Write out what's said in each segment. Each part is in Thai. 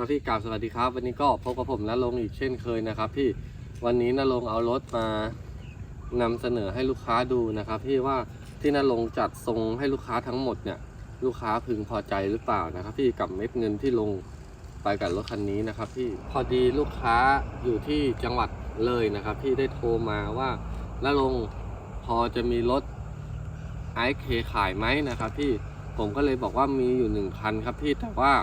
ครับพี่กราบสวัสดีครับ วันนี้ก็พบกับผมนรงค์อีกเช่นเคยนะครับพี่วันนี้นรงเอารถมานำเสนอให้ลูกค้าดูนะครับพี่ว่าที่นรงจัดทรงให้ลูกค้าทั้งหมดเนี่ยลูกค้าพึงพอใจหรือเปล่านะครับ พี่กับเม็ดเงินที่ลงไปกับรถคันนี้นะครับ พี่พอดีลูกค้าอยู่ที่จังหวัดเลยนะครับ พี่ได้โทรมาว่านรงพอจะมีรถไอเคขายไหมนะครับ พี่ผมก็เลยบอกว่ามีอยู่หนึ่งคันครับพี่แต่ว่า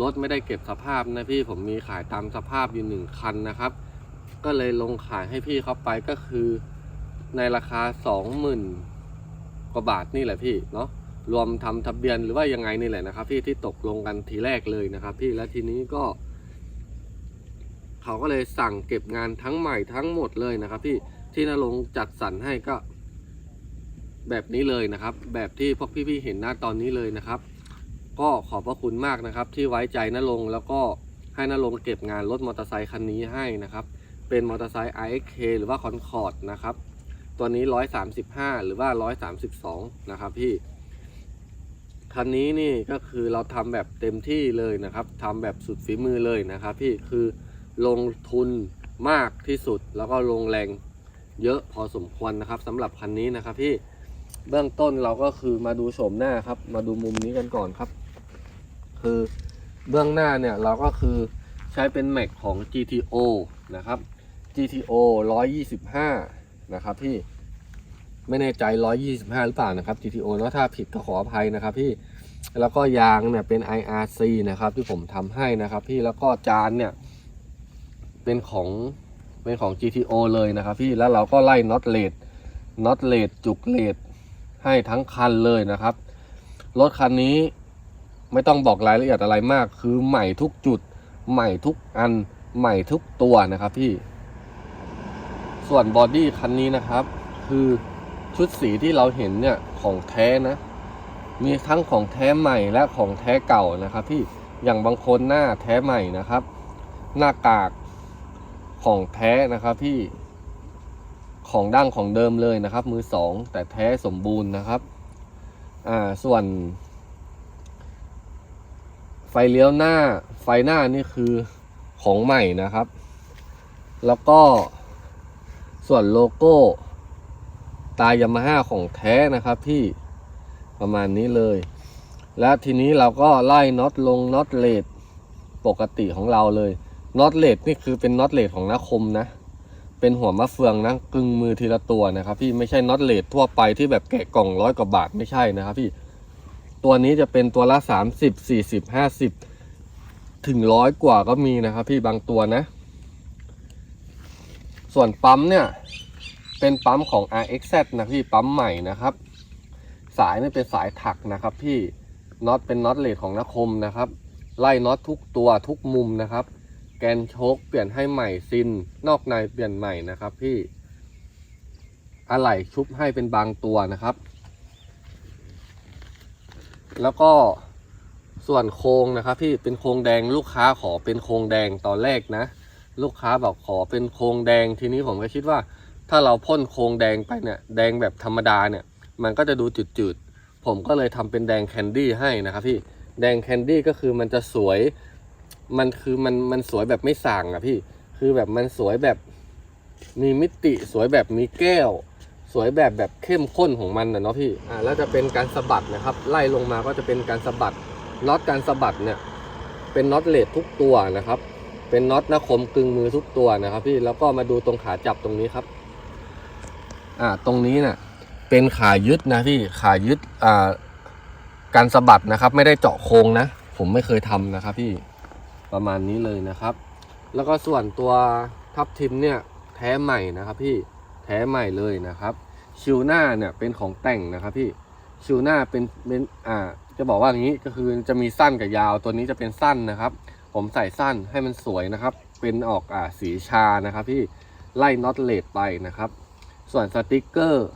รถไม่ได้เก็บสภาพนะพี่ผมมีขายตามสภาพอยู่หนึ่งคันนะครับ ก็เลยลงขายให้พี่เขาไปก็คือในราคาสองหมื่นกว่าบาทนี่แหละพี่เนาะรวมทำทะเบียนหรือว่ายังไงนี่แหละนะครับ พี่ที่ตกลงกันทีแรกเลยนะครับ พี่และทีนี้ก็ เขาก็เลยสั่งเก็บงานทั้งใหม่ทั้งหมดเลยนะครับ พี่ที่นรงจัดสรรให้ก็ แบบนี้เลยนะครับ แบบที่พวกพี่ๆเห็นหน้าตอนนี้เลยนะครับ ก็ขอบพระคุณมากนะครับ ที่ไว้ใจนรงแล้วก็ให้นรงเก็บงานรถมอเตอร์ไซคันนี้ให้นะครับ เป็นมอเตอร์ไซค์ iXK หรือว่า Concord นะครับ ตัวนี้ 135 หรือว่า 132 นะครับพี่ คันนี้นี่ก็คือเราทำแบบเต็มที่เลยนะครับทำแบบสุดฝีมือเลยนะครับพี่ คือลงทุนมากที่สุดแล้วก็ลงแรงเยอะพอสมควรนะครับสำหรับคันนี้นะครับพี่เบื้องต้นเราก็คือมาดูโฉมหน้าครับ มาดูมุมนี้กันก่อนครับ คือเบื้องหน้าเนี่ยเราก็คือใช้เป็นแม็กของ GTO นะครับ GTO 125 นะครับพี่ไม่แน่ใจ 125 หรือเปล่านะครับ GTO เนอะถ้าผิดก็ขออภัยนะครับพี่แล้วก็ยางเนี่ยเป็น IRC นะครับที่ผมทำให้นะครับพี่แล้วก็จานเนี่ยเป็นของเป็นของ GTO เลยนะครับพี่แล้วเราก็ไล่น็อตเลดน็อตเลดจุกเลดให้ทั้งคันเลยนะครับ รถคันนี้ ไม่ต้องบอกรายละเอียดอะไรมาก คือใหม่ทุกจุด ใหม่ทุกอัน ใหม่ทุกตัวนะครับพี่ ส่วนบอดี้คันนี้นะครับ คือชุดสีที่เราเห็นเนี่ยของแท้นะ มีทั้งของแท้ใหม่และของแท้เก่านะครับพี่ อย่างบางคนหน้าแท้ใหม่นะครับ หน้ากากของแท้นะครับพี่ ของดั้งของเดิมเลยนะครับ มือสองแต่แท้สมบูรณ์นะครับ อ่า ส่วน ไฟเลี้ยวหน้า ไฟหน้านี่คือของใหม่นะครับ แล้วก็ส่วนโลโก้ ตายามาฮ่าของแท้นะครับพี่ประมาณนี้เลย และทีนี้เราก็ไล่น็อตลงน็อตเลดปกติของเราเลยน็อตเลดนี่คือเป็นน็อตเลดของนาคมนะ เป็นหัวมะเฟืองนะกึ่งมือทีละตัวนะครับ พี่ไม่ใช่น็อตเลดทั่วไปที่แบบแกะกล่องร้อยกว่าบาทไม่ใช่นะครับพี่ ตัวนี้จะเป็นตัวละสามสิบสี่สิบห้าสิบถึงร้อยกว่าก็มีนะครับ พี่บางตัวนะ ส่วนปั๊มเนี่ยเป็นปั๊มของ RXZ นะพี่ปั๊มใหม่นะครับ สายนี่เป็นสายถักนะครับพี่น็อตเป็นน็อตเลดของนคมนะครับ ไล่น็อตทุกตัวทุกมุมนะครับ แกนโชคเปลี่ยนให้ใหม่ซิน นอกในเปลี่ยนใหม่นะครับ พี่อะไหล่ชุบให้เป็นบางตัวนะครับ แล้วก็ส่วนโครงนะครับพี่เป็นโครงแดงลูกค้าขอเป็นโครงแดงตอนแรกนะ ลูกค้าบอกขอเป็นโครงแดงทีนี้ผมก็คิดว่า ถ้าเราพ่นโครงแดงไปเนี่ยแดงแบบธรรมดาเนี่ยมันก็จะดูจืดๆผมก็เลยทำเป็นแดงแคนดี้ให้นะครับพี่แดงแคนดี้ก็คือมันจะสวย มันคือมันมันสวยแบบไม่สั่งอะพี่ คือแบบมันสวยแบบมีมิติสวยแบบมีแก้ว สวยแบบแบบเข้มข้นของมันนะเนาะพี่อ่าแล้วจะเป็นการสะบัดนะครับ ไล่ลงมาก็จะเป็นการสะบัดน็อตการสะบัดเนี่ย เป็นน็อตเลดทุกตัวนะครับ เป็นน็อตนาคมกึงมือทุกตัวนะครับพี่แล้วก็มาดูตรงขาจับตรงนี้ครับ อ่าตรงนี้เนี่ยเป็นขายึดนะพี่ขายึดอ่าการสะบัดนะครับ ไม่ได้เจาะโครงนะ ผมไม่เคยทำนะครับพี่ประมาณนี้เลยนะครับ แล้วก็ส่วนตัวทับทิมเนี่ยแท้ใหม่นะครับพี่ แท้ใหม่เลยนะครับชิวหน้าเนี่ยเป็นของแต่งนะครับพี่ชิวหน้าเป็นเป็นอ่าจะบอกว่าอย่างนี้ก็คือจะมีสั้นกับยาวตัวนี้จะเป็นสั้นนะครับ ผมใส่สั้นให้มันสวยนะครับ เป็นออกอ่าสีชานะครับพี่ไล่น็อตเลดไปนะครับ ส่วนสติกเกอร์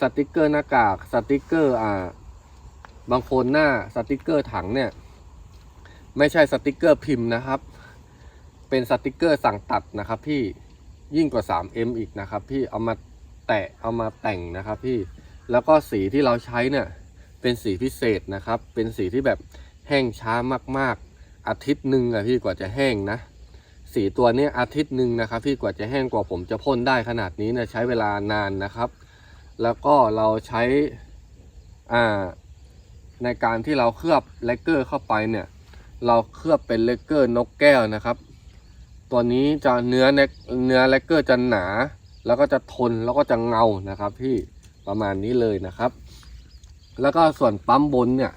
สติกเกอร์หน้ากากสติกเกอร์อ่าบางคนหน้าสติกเกอร์ถังเนี่ยไม่ใช่สติกเกอร์พิมพ์นะครับ เป็นสติกเกอร์สั่งตัดนะครับพี่ ยิ่งกว่า 3M อีกนะครับพี่เอามาแตะเอามาแต่งนะครับพี่แล้วก็สีที่เราใช้เนี่ยเป็นสีพิเศษนะครับ เป็นสีที่แบบแห้งช้ามากๆ อาทิตย์หนึ่งอะพี่กว่าจะแห้งนะ สีตัวนี้อาทิตย์หนึ่งนะครับ พี่กว่าจะแห้งกว่าผมจะพ่นได้ขนาดนี้เนี่ยใช้เวลานานนะครับ แล้วก็เราใช้อ่าในการที่เราเคลือบเลกเกอร์เข้าไปเนี่ย เราเคลือบเป็นเลกเกอร์นกแก้วนะครับ ตัวนี้จะเนื้อเนเนื้อเลกเกอร์จะหนา แล้วก็จะทนแล้วก็จะเงานะครับ พี่ประมาณนี้เลยนะครับ แล้วก็ส่วนปั๊มบนเนี่ย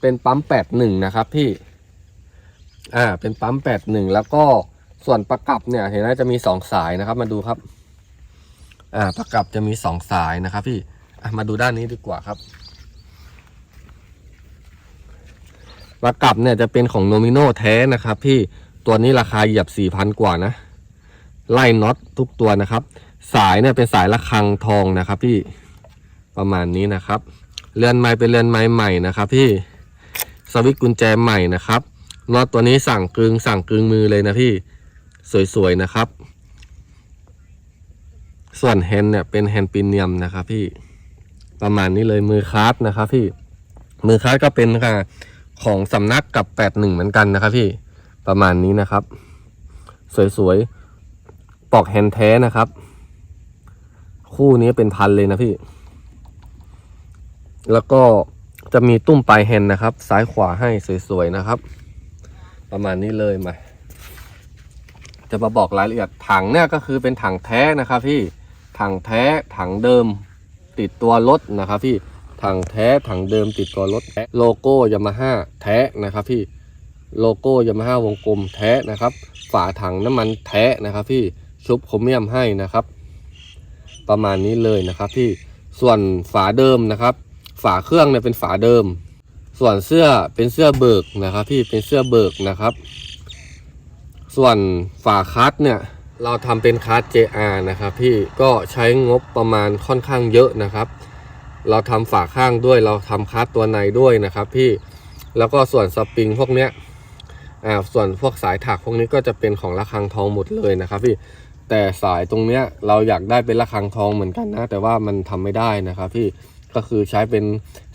เป็นปั๊มแปดหนึ่งนะครับพี่อ่าเป็นปั๊มแปดหนึ่งแล้วก็ส่วนประกับเนี่ยเห็นไหมจะมีสองสายนะครับ มาดูครับอ่าประกับจะมีสองสายนะครับ พี่อมาดูด้านนี้ดีกว่าครับประกับเนี่ยจะเป็นของโนมิโนแท้นะครับ พี่ ตัวนี้ราคาเหยียบสี่พันกว่านะ ไล่น็อตทุกตัวนะครับ สายเนี่ยเป็นสายระฆังทองนะครับพี่ประมาณนี้นะครับเรือนไม้เป็นเรือนไม้ใหม่นะครับ พี่สวิตกุญแจใหม่นะครับน็อตตัวนี้สั่งกึงสั่งกึงมือเลยนะพี่สวยๆนะครับ ส่วนแฮนด์เนี่ยเป็นแฮนด์ปีเนียมนะครับ พี่ประมาณนี้เลยมือคาร์ดนะครับ พี่มือคาร์ดก็เป็นค่ะของสำนักกับแปดหนึ่งเหมือนกันนะครับ พี่ ประมาณนี้นะครับ สวยๆ ปอกแฮนด์แท้นะครับ คู่นี้เป็นพันเลยนะพี่ แล้วก็จะมีตุ้มปลายแฮนด์นะครับ ซ้ายขวาให้สวยๆนะครับ ประมาณนี้เลยมา จะมาบอกรายละเอียดถังเนี่ยก็คือเป็นถังแท้นะครับพี่ถังแท้ถังเดิมติดตัวรถนะครับพี่ถังแท้ถังเดิมติดตัวรถโลโก้ยามาฮ่าแท้นะครับพี่ โลโก้ยามาฮ่าวงกลมแท้นะครับ ฝาถังน้ำมันแท้นะครับพี่ชุบโครเมียมให้นะครับ ประมาณนี้เลยนะครับพี่ส่วนฝาเดิมนะครับ ฝาเครื่องเนี่ยเป็นฝาเดิม ส่วนเสื้อเป็นเสื้อเบิกนะครับ พี่เป็นเสื้อเบิกนะครับ ส่วนฝาคัสเนี่ยเราทำเป็นคัส JR นะครับ พี่ก็ใช้งบประมาณค่อนข้างเยอะนะครับ เราทำฝาข้างด้วยเราทำคัสตัวในด้วยนะครับ พี่แล้วก็ส่วนสปริงพวกเนี้ย อ่าส่วนพวกสายถักพวกนี้ก็จะเป็นของระฆังทองหมดเลยนะครับพี่แต่สายตรงเนี้ยเราอยากได้เป็นระฆังทองเหมือนกันนะ แต่ว่ามันทำไม่ได้นะครับพี่ก็คือใช้เป็น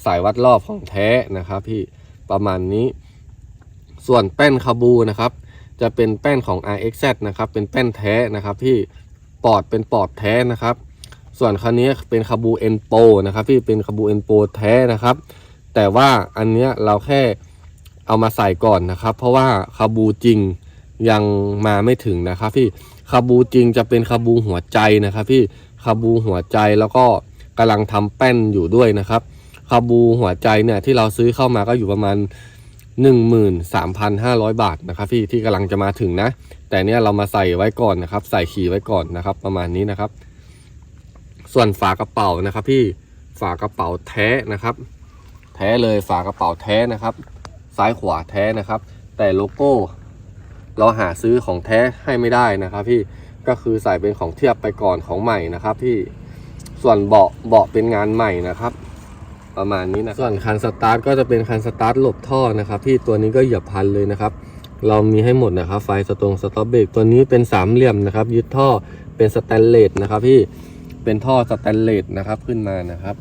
สายวัดรอบของแท้นะครับพี่ประมาณนี้ ส่วนแป้นคาบูนะครับ จะเป็นแป้นของ RXZ นะครับ เป็นแป้นแท้นะครับพี่ปอดเป็นปอดแท้นะครับ ส่วนคันนี้เป็นคาบูเอ็นโปนะครับพี่เป็นคาบูเอ็นโปแท้นะครับ แต่ว่าอันเนี้ยเราแค่ เอามาใส่ก่อนนะครับ เพราะว่าคาบูจริงยังมาไม่ถึงนะครับพี่คาบูจริงจะเป็นคาบูหัวใจนะครับพี่คาบูหัวใจแล้วก็กำลังทำแป้นอยู่ด้วยนะครับคาบูหัวใจเนี่ยที่เราซื้อเข้ามาก็อยู่ประมาณ 13,500 บาทนะครับพี่ที่กำลังจะมาถึงนะ แต่เนี้ยเรามาใส่ไว้ก่อนนะครับ ใส่ขี่ไว้ก่อนนะครับ ประมาณนี้นะครับ ส่วนฝากระเป๋านะครับ พี่ฝากระเป๋าแท้นะครับ แท้เลยฝากระเป๋าแท้นะครับ ซ้ายขวาแท้นะครับ แต่โลโก้ เราหาซื้อของแท้ให้ไม่ได้นะครับพี่ก็คือใส่เป็นของเทียบไปก่อนของใหม่นะครับพี่ส่วนเบาะเบาะเป็นงานใหม่นะครับ ประมาณนี้นะส่วนคันสตาร์ทก็จะเป็นคันสตาร์ทหลบท่อนะครับพี่ตัวนี้ก็เหยียบพันเลยนะครับ เรามีให้หมดนะครับ ไฟสตรงสต็อปเบรกตัวนี้เป็นสามเหลี่ยมนะครับ ยึดท่อเป็นสแตนเลสนะครับพี่เป็นท่อสแตนเลสนะครับขึ้นมานะครับ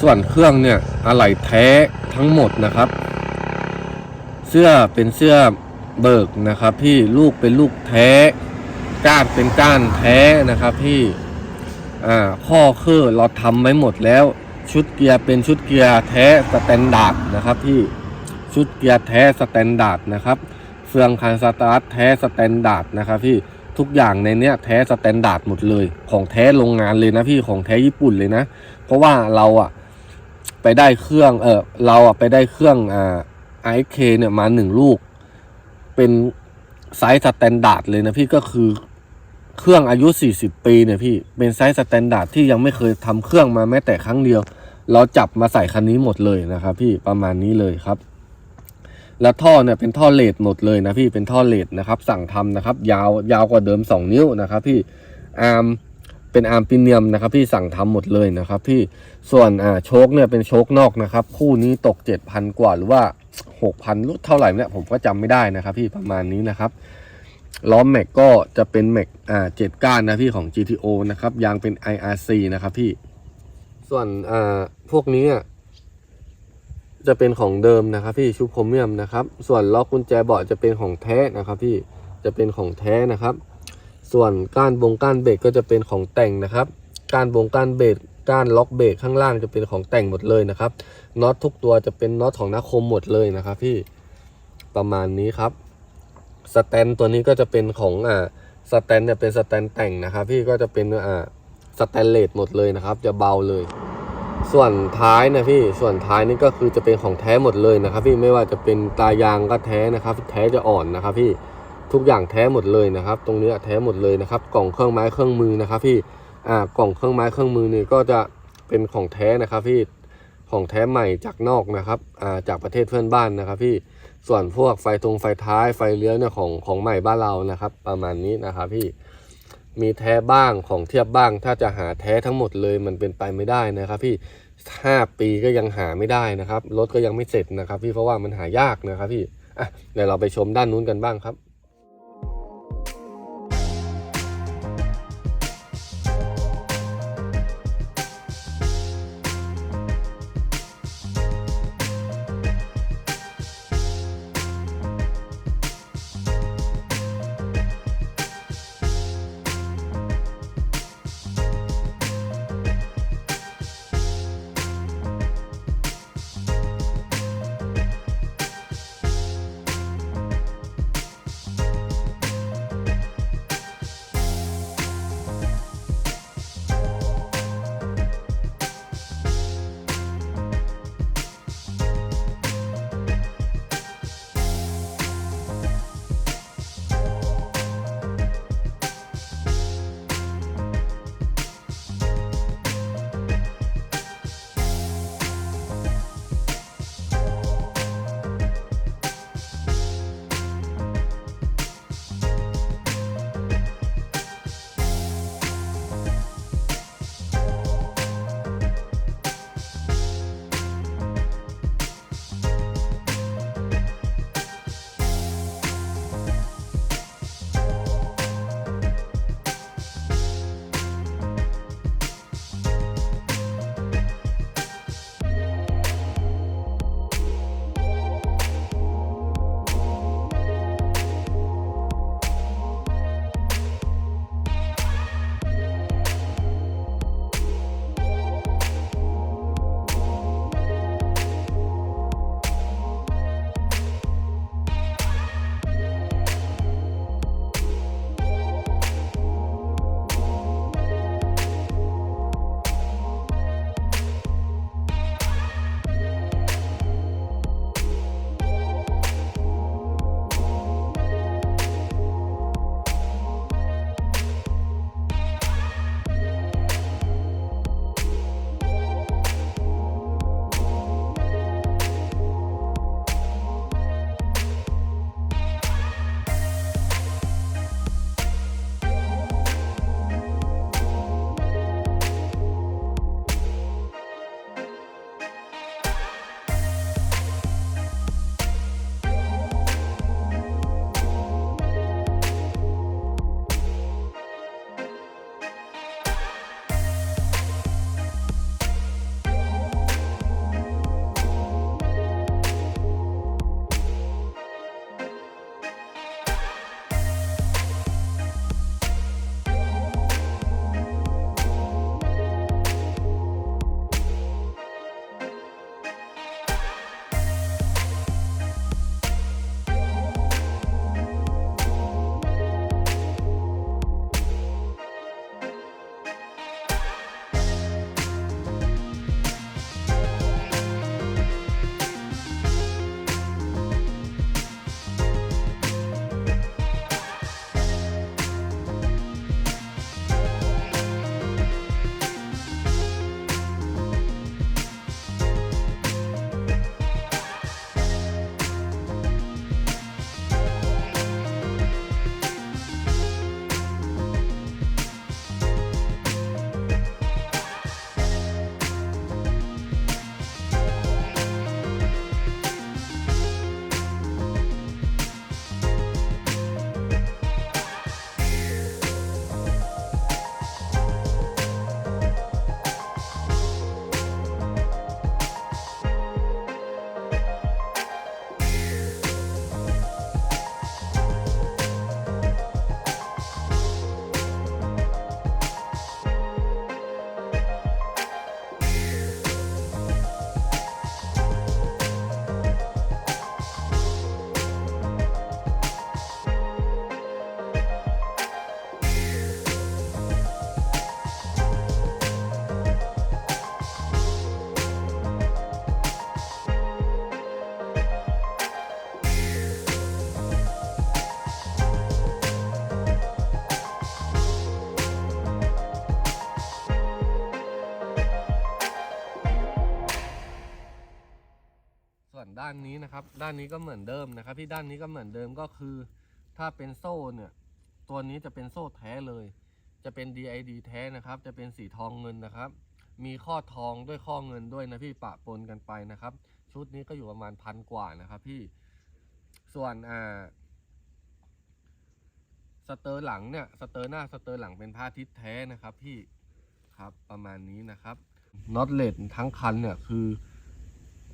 ส่วนเครื่องเนี่ยอะไหล่แท้ทั้งหมดนะครับ สื้อเป็นเสื้อเบิกนะครับพี่ลูกเป็นลูกแท้ ก้านเป็นก้านแท้นะครับพี่อ่าข้อคือเราทำไว้หมดแล้ว ชุดเกียร์เป็นชุดเกียร์แท้สแตนดาร์ดนะครับพี่ชุดเกียร์แท้สแตนดาร์ดนะครับเฟืองคันสตาร์ทแท้สแตนดาร์ดนะครับพี่ทุกอย่างในเนี้ยแท้สแตนดาร์ดหมดเลย ของแท้โรงงานเลยนะพี่ของแท้ญี่ปุ่นเลยนะ เพราะว่าเราอะไปได้เครื่องเออเราอะไปได้เครื่องอ่า ไอเคเนี่ยมาหนึ่งลูก เป็นไซส์สแตนดาร์ดเลยนะพี่ก็คือเครื่องอายุ 40 ปีเนี่ยพี่เป็นไซส์สแตนดาร์ดที่ยังไม่เคยทำเครื่องมาแม้แต่ครั้งเดียว เราจับมาใส่คันนี้หมดเลยนะครับพี่ประมาณนี้เลยครับ แล้วท่อเนี่ยเป็นท่อเลดหมดเลยนะพี่เป็นท่อเลดนะครับ สั่งทำนะครับ ยาวยาวกว่าเดิม 2 นิ้วนะครับ พี่อาร์มเป็นอาร์มปิเนียมนะครับพี่สั่งทำหมดเลยนะครับพี่ส่วนอ่าโชคเนี่ยเป็นโชคนอกนะครับ คู่นี้ตก 7,000 กว่าหรือว่า 6,000รู้เท่าไหร่เนี่ยผมก็จำไม่ได้นะครับพี่ประมาณนี้นะครับล้อแม็กก็จะเป็นแม็กอ่าเจ็ดก้านนะพี่ของ GTO นะครับยางเป็น IRC นะครับพี่ ส่วนอ่าพวกนี้จะเป็นของเดิมนะครับพี่ชุบโครเมียมนะครับ ส่วนล็อกกุญแจเบาะจะเป็นของแท้นะครับ พี่จะเป็นของแท้นะครับ ส่วนก้านบงก้านเบรกก็จะเป็นของแต่งนะครับ ก้านบงก้านเบรก ก้านล็อกเบรกข้างล่างจะเป็นของแต่งหมดเลยนะครับน็อตทุกตัวจะเป็นน็อตของนักคมหมดเลยนะครับ พี่ประมาณนี้ครับสแตนตัวนี้ก็จะเป็นของอ่าสแตนเนี่ยเป็นสแตนแต่งนะครับ พี่ก็จะเป็นอ่าสแตนเลสหมดเลยนะครับ จะเบาเลย ส่วนท้ายนะพี่ส่วนท้ายนี่ก็คือจะเป็นของแท้หมดเลยนะครับ พี่ไม่ว่าจะเป็นตายางก็แท้นะครับ แท้จะอ่อนนะครับ พี่ทุกอย่างแท้หมดเลยนะครับ ตรงนี้แท้หมดเลยนะครับ กล่องเครื่องไม้เครื่องมือนะครับ พี่ อ่ากล่องเครื่องไม้เครื่องมือนี่ก็จะเป็นของแท้นะครับพี่ของแท้ใหม่จากนอกนะครับอ่าจากประเทศเพื่อนบ้านนะครับพี่ส่วนพวกไฟตรงไฟท้ายไฟเลี้ยวเนี่ยของของใหม่บ้านเรานะครับ ประมาณนี้นะครับพี่มีแท้บ้างของเทียบบ้าง ถ้าจะหาแท้ทั้งหมดเลยมันเป็นไปไม่ได้นะครับ พี่ห้าปีก็ยังหาไม่ได้นะครับรถก็ยังไม่เสร็จนะครับ พี่เพราะว่ามันหายากนะครับพี่อะเดี๋ยวเราไปชมด้านนู้นกันบ้างครับ ด้านนี้นะครับ ด้านนี้ก็เหมือนเดิมนะครับพี่ด้านนี้ก็เหมือนเดิมก็คือ ถ้าเป็นโซ่เนี่ย ตัวนี้จะเป็นโซ่แท้เลย จะเป็น DID แท้นะครับ จะเป็นสีทองเงินนะครับ มีข้อทองด้วยข้อเงินด้วยนะพี่ปะปนกันไปนะครับ ชุดนี้ก็อยู่ประมาณพันกว่านะครับ พี่ส่วนอ่าสเตอร์หลังเนี่ยสเตอร์หน้าสเตอร์หลังเป็นผ้าทิศแท้นะครับ พี่ครับประมาณนี้นะครับน็อตเลดทั้งคันเนี่ยคือ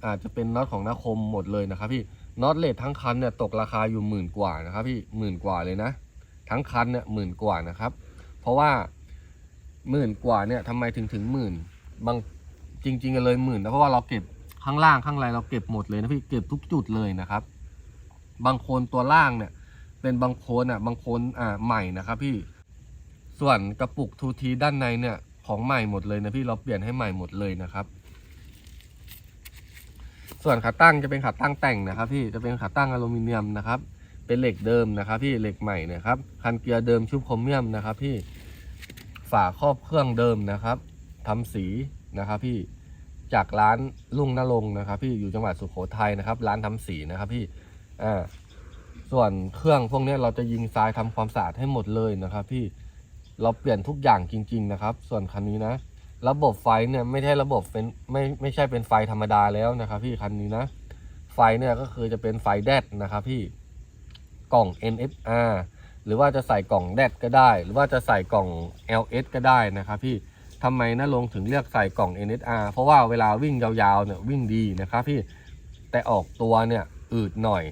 อาจจะเป็นน็อตของนาคมหมดเลยนะครับพี่น็อตเลดทั้งคันเนี่ยตกราคาอยู่หมื่นกว่านะครับพี่หมื่นกว่าเลยนะ ทั้งคันเนี่ยหมื่นกว่านะครับ เพราะว่าหมื่นกว่าเนี่ยทำไมถึงถึงหมื่นบางจริงๆเลยหมื่นนะเพราะว่าเราเก็บข้างล่างข้างในเราเก็บหมดเลยนะพี่เก็บทุกจุดเลยนะครับ บางโคนตัวล่างเนี่ยเป็นบางโคนอะบางโคนอ่าใหม่นะครับพี่ส่วนกระปุกทูทีด้านในเนี่ยของใหม่หมดเลยนะพี่เราเปลี่ยนให้ใหม่หมดเลยนะครับ ส่วนขาตั้งจะเป็นขาตั้งแต่งนะครับ พี่จะเป็นขาตั้งอลูมิเนียมนะครับ เป็นเหล็กเดิมนะครับ พี่เหล็กใหม่นะครับ คันเกียร์เดิมชุบโครเมียมนะครับ พี่ฝาครอบเครื่องเดิมนะครับทำสีนะครับ พี่จากร้านลุงนรงนะครับ พี่อยู่จังหวัดสุโขทัยนะครับ ร้านทำสีนะครับ พี่อ่าส่วนเครื่องพวกนี้เราจะยิงทรายทำความสะอาดให้หมดเลยนะครับ พี่เราเปลี่ยนทุกอย่างจริง ๆ นะครับ ส่วนคันนี้นะ ระบบไฟเนี่ยไม่ใช่ระบบเป็นไม่ไม่ใช่เป็นไฟธรรมดาแล้วนะครับพี่คันนี้นะ ไฟเนี่ยก็คือจะเป็นไฟแดดนะครับพี่กล่อง NFR หรือว่าจะใส่กล่องแดดก็ได้ หรือว่าจะใส่กล่อง LS ก็ได้นะครับพี่ทำไมนะลงถึงเลือกใส่กล่อง NSR เพราะว่าเวลาวิ่งยาวๆเนี่ยวิ่งดีนะครับพี่แต่ออกตัวเนี่ยอืดหน่อย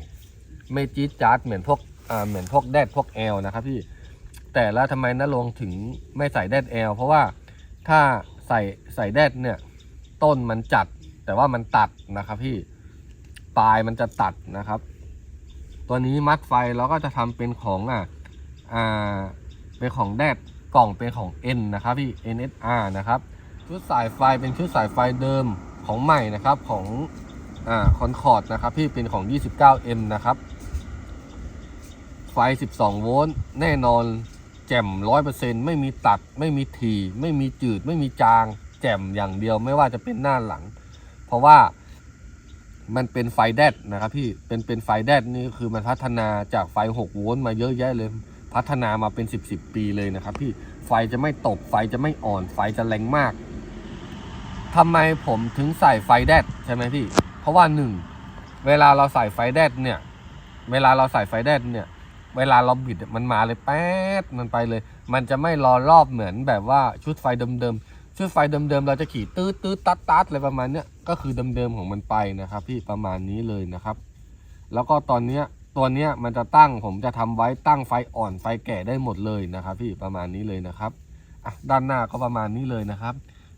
ไม่จี๊ดจ๊าดเหมือนพวกอ่าเหมือนพวกแดดพวกแอลนะครับพี่แต่แล้วทำไมนลงถึงไม่ใส่แดดแอลเพราะว่าถ้า ใส่ใส่แดดเนี่ย ต้นมันจัด แต่ว่ามันตัดนะครับ พี่ปลายมันจะตัดนะครับ ตัวนี้มัดไฟเราก็จะทำเป็นของอะอ่าเป็นของแดดกล่องเป็นของ N นะครับพี่ NSR นะครับชุดสายไฟเป็นชุดสายไฟเดิมของใหม่นะครับของอ่าคอนคอร์ดนะครับพี่เป็นของ 29M นะครับ ไฟ 12 โวลต์แน่นอน แจ่ม100%ไม่มีตัด ไม่มีทีไม่มีจืด ไม่มีจาง แจ่มอย่างเดียวไม่ว่าจะเป็นหน้าหลัง เพราะว่ามันเป็นไฟแดดนะครับพี่เป็นเป็นไฟแดดนี่คือมันพัฒนาจากไฟ 6 โวลต์มาเยอะแยะเลย พัฒนามาเป็น 10 10 ปีเลยนะครับพี่ไฟจะไม่ตกไฟจะไม่อ่อนไฟจะแรงมากทำไมผมถึงใส่ไฟแดดใช่ไหมพี่ เพราะว่าหนึ่งเวลาเราใส่ไฟแดดเนี่ย เวลาเราใส่ไฟแดดเนี่ย เวลาเราบิดมันมาเลยแป๊ดมันไปเลย มันจะไม่รอรอบเหมือนแบบว่าชุดไฟเดิมๆชุดไฟเดิมๆเราจะขี่ตื้อตื้อตัดตัดอะไรประมาณเนี้ยก็คือเดิมๆของมันไปนะครับ พี่ประมาณนี้เลยนะครับ แล้วก็ตอนเนี้ยตัวเนี้ยมันจะตั้งผมจะทำไว้ตั้งไฟอ่อนไฟแก่ได้หมดเลยนะครับ พี่ประมาณนี้เลยนะครับอะด้านหน้าก็ประมาณนี้เลยนะครับ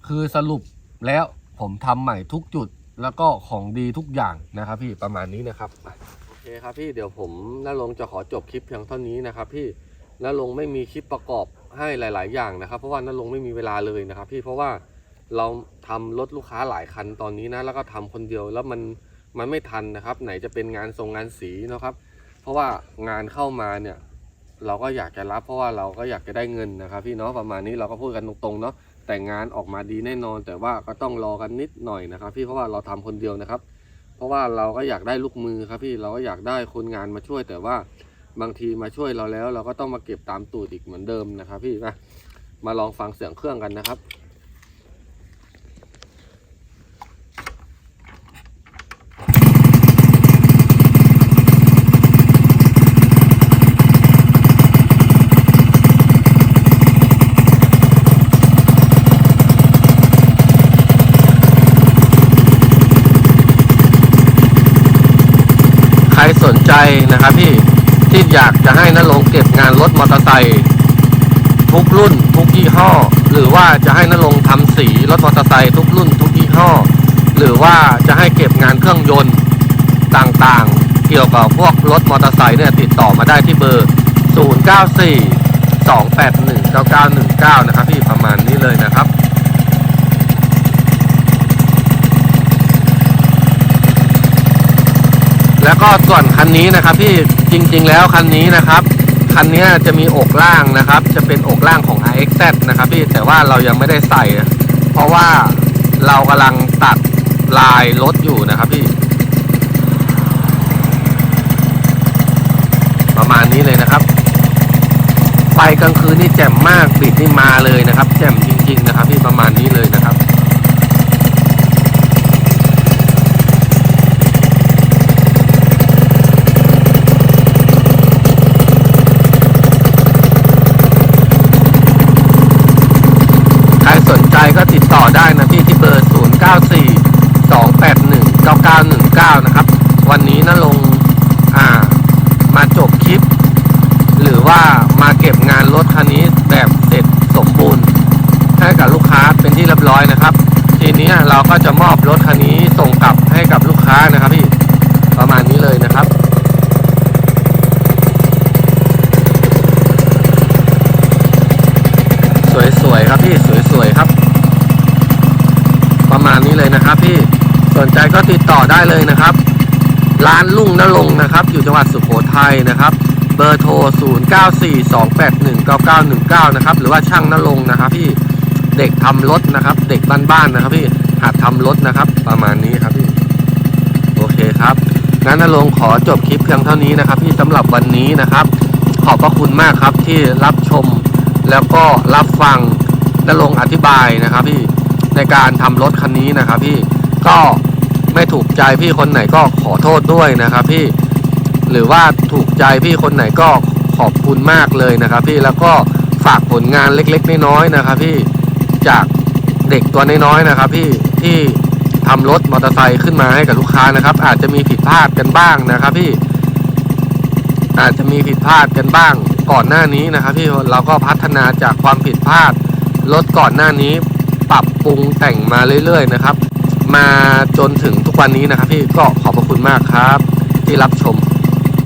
คือสรุปแล้วผมทำใหม่ทุกจุดแล้วก็ของดีทุกอย่างนะครับ พี่ประมาณนี้นะครับ คครับพี่เดี๋ยวผมน้าลงจะขอจบคลิปเพียงเท่านี้นะครับพี่น้าลงไม่มีคลิปประกอบให้หลาย ๆ อย่างนะครับ เพราะว่าน้าลงไม่มีเวลาเลยนะครับ พี่เพราะว่าเราทำรถลูกค้าหลายคันตอนนี้นะแล้วก็ทำคนเดียวแล้วมันมันไม่ทันนะครับ ไหนจะเป็นงานทรงงานสีนะครับ เพราะว่างานเข้ามาเนี่ย เราก็อยากจะรับเพราะว่าเราก็อยากจะได้เงินนะครับ พี่เนาะประมาณนี้เราก็พูดกันตรงๆเนาะแต่งานออกมาดีแน่นอน แต่ว่าก็ต้องรอกันนิดหน่อยนะครับ พี่เพราะว่าเราทำคนเดียวนะครับ เพราะว่าเราก็อยากได้ลูกมือครับพี่เราก็อยากได้คนงานมาช่วย แต่ว่าบางทีมาช่วยเราแล้ว เราก็ต้องมาเก็บตามตูดอีกเหมือนเดิมนะครับ พี่นะมาลองฟังเสียงเครื่องกันนะครับ ใครส นใจนะครับพี่ที่อยากจะให้นรงเก็บงานรถมอเตอร์ไซค์ทุกรุ่น ทุกยี่ห้อ หรือว่าจะให้นรงค์ทำสีรถมอเตอร์ไซค์ทุกรุ่น ทุกยี่ห้อ หรือว่าจะให้เก็บงานเครื่องยนต์ต่างๆ เกี่ยวกับพวกรถมอเตอร์ไซค์เนี่ยติดต่อมาได้ที่เบอร์ 094 281 9919 นะครับพี่ประมาณนี้เลยนะครับ แล้วก็ส่วนคันนี้นะครับที่จริง ๆ แล้วคันนี้นะครับคันนี้จะมีอกล่างนะครับ จะเป็นอกล่างของ RXZ นะครับพี่แต่ว่าเรายังไม่ได้ใส่ เพราะว่าเรากำลังตัดลายรถอยู่นะครับพี่ ประมาณนี้เลยนะครับ ไฟกลางคืนนี่แจ่มมากปิดนี่มาเลยนะครับ แจ่มจริง ๆ นะครับ พี่ประมาณนี้เลยนะครับ ได้นะพี่ที่เบอร์ 0 9 4 2 8 1 9 9 1 9 นะครับ วันนี้นะลงอ่ามาจบคลิป หรือว่ามาเก็บงานรถคันนี้แบบเสร็จสมบูรณ์ ให้กับลูกค้าเป็นที่เรียบร้อยนะครับ ทีนี้เราก็จะมอบรถคันนี้ส่งกลับให้กับลูกค้านะครับพี่ ประมาณนี้เลยนะครับ สวยๆครับพี่สวยๆครับ ประมาณ นะครับพี่สนใจก็ติดต่อได้เลยนะครับ ร้านลุงนรงนะครับ อยู่จังหวัดสุโขทัยนะครับ เบอร์โทร 0942819919 นะครับ หรือว่าช่างนรงนะครับพี่เด็กทำรถนะครับ เด็กบ้านๆนะครับพี่หัดทำรถนะครับ ประมาณนี้ครับพี่โอเคครับงั้นนรงขอจบคลิปเพียงเท่านี้นะครับ พี่สำหรับวันนี้นะครับ ขอบพระคุณมากครับที่รับชมแล้วก็รับฟังนรงอธิบายนะครับพี่ ในการทำรถคันนี้นะครับพี่ก็ไม่ถูกใจพี่คนไหนก็ขอโทษด้วยนะครับพี่หรือว่าถูกใจพี่คนไหนก็ขอบคุณมากเลยนะครับพี่แล้วก็ฝากผลงานเล็กๆ น้อยๆนะครับพี่จากเด็กตัวน้อยๆนะครับพี่ที่ทำรถมอเตอร์ไซค์ขึ้นมาให้กับลูกค้านะครับ อาจจะมีผิดพลาดกันบ้างนะครับพี่อาจจะมีผิดพลาดกันบ้างก่อนหน้านี้นะครับพี่เราก็พัฒนาจากความผิดพลาดรถก่อนหน้านี้ ปรุงแต่งมาเรื่อยๆนะครับ มาจนถึงทุกวันนี้นะครับพี่ก็ขอบพระคุณมากครับ ที่รับชม